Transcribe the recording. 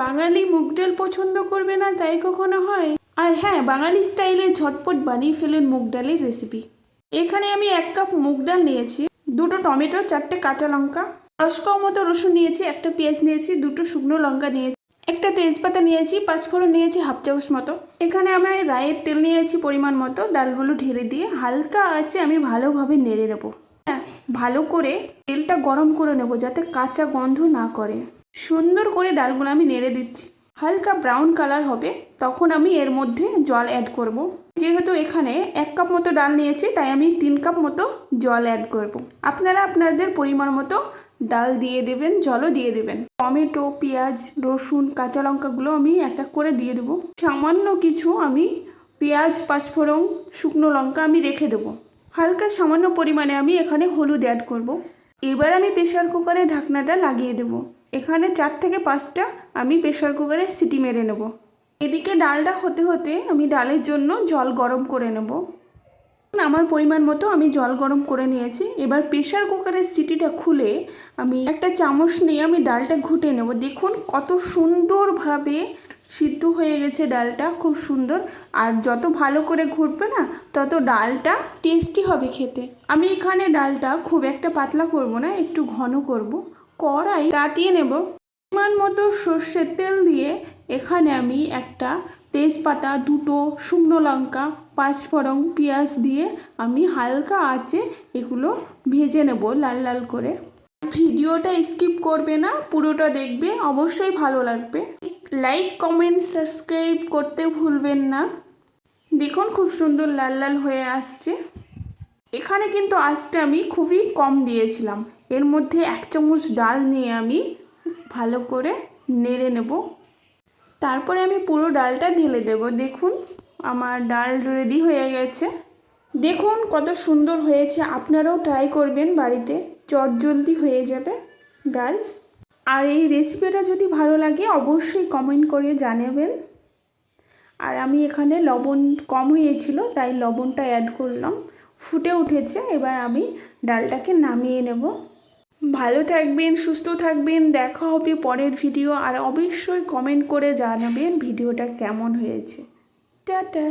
বাঙালি মুগ ডাল পছন্দ করবে না তাই কখনো হয়? আর হ্যাঁ বাঙালি স্টাইলে ঝটপট বানিয়ে ফেলেন মুগ ডালের রেসিপি এখানে আমি এক কাপ মুগ ডাল নিয়েছি, দুটো টমেটো, চারটে কাঁচা লঙ্কা দশ কাপ মতো রসুন নিয়েছি, একটা পেঁয়াজ নিয়েছি, দুটো শুকনো লঙ্কা নিয়েছি, একটা তেজপাতা নিয়েছি, পাঁচফোড়ন নিয়েছি, হাফ চামচ মতো। এখানে আমি রায়ের তেল নিয়েছি পরিমাণ মতো, ডালগুলো ঢেলে দিয়ে হালকা আছে আমি ভালোভাবে নেড়ে নেব। হ্যাঁ ভালো করে তেলটা গরম করে নেব যাতে কাঁচা গন্ধ না করে। সুন্দর করে ডালগুলো আমি নেড়ে দিচ্ছি হালকা ব্রাউন কালার হবে, তখন আমি এর মধ্যে জল অ্যাড করব। যেহেতু এখানে এক কাপ মতো ডাল নিয়েছি, তাই আমি তিন কাপ মতো জল অ্যাড করব। আপনারা আপনাদের পরিমাণ মতো ডাল দিয়ে দেবেন, জলও দিয়ে দেবেন টমেটো, পেঁয়াজ, রসুন, কাঁচা লঙ্কাগুলো আমি এক এক করে দিয়ে দেবো সামান্য কিছু আমি পেঁয়াজ, পাঁচফোড়ন, শুকনো লঙ্কা আমি রেখে দেবো হালকা সামান্য পরিমাণে আমি এখানে হলুদ অ্যাড করব। এবার আমি প্রেশার কুকারে ঢাকনাটা লাগিয়ে দেব এখানে চার থেকে পাঁচটা আমি প্রেশার কুকারে সিটি মেরে নেব। এদিকে ডালটা হতে হতে আমি ডালের জন্য জল গরম করে নেব। আমার পরিমাণ মতো আমি জল গরম করে নিয়েছি। এবার প্রেশার কুকারের সিটিটা খুলে আমি একটা চামচ নিয়ে আমি ডালটা ঘুটে নেব। দেখুন কত সুন্দরভাবে সিদ্ধ হয়ে গেছে ডালটা, খুব সুন্দর। আর যত ভালো করে ঘুরবে না, তত ডালটা টেস্টি হবে খেতে। আমি এখানে ডালটা খুব একটা পাতলা করব না, একটু ঘন করব। কড়াই তাতিয়ে নেব। পরিমাণ মতো সর্ষের তেল দিয়ে এখানে আমি একটা তেজপাতা, দুটো শুকনো লঙ্কা পাঁচফোড়ন পেঁয়াজ দিয়ে আমি হালকা আঁচে এগুলো ভেজে নেব লাল লাল করে। ভিডিওটা স্কিপ করবে না, পুরোটা দেখবে, অবশ্যই ভালো লাগবে। লাইক, কমেন্ট, সাবস্ক্রাইব করতে ভুলবেন না। দেখুন খুব সুন্দর লাল লাল হয়ে আসছে। এখানে কিন্তু আঁচটা আমি খুবই কম দিয়েছিলাম। এর মধ্যে এক চামচ ডাল নিয়ে আমি ভালো করে নেড়ে নেব। তারপরে আমি পুরো ডালটা ঢেলে দেব। দেখুন, আমার ডাল রেডি হয়ে গেছে। দেখুন কত সুন্দর হয়েছে। আপনারাও ট্রাই করবেন বাড়িতে। চটজলদি হয়ে যাবে ডাল। আর এই রেসিপিটা যদি ভালো লাগে, অবশ্যই কমেন্ট করে জানাবেন। আর আমি এখানে লবণ কম হয়েছিল, তাই লবণটা অ্যাড করলাম। ফুটে উঠেছে, এবার আমি ডালটাকে নামিয়ে নেব। ভালো থাকবেন, সুস্থ থাকবেন। দেখা হবে পরের ভিডিও আর অবশ্যই কমেন্ট করে জানাবেন ভিডিওটা কেমন হয়েছে। টাটা।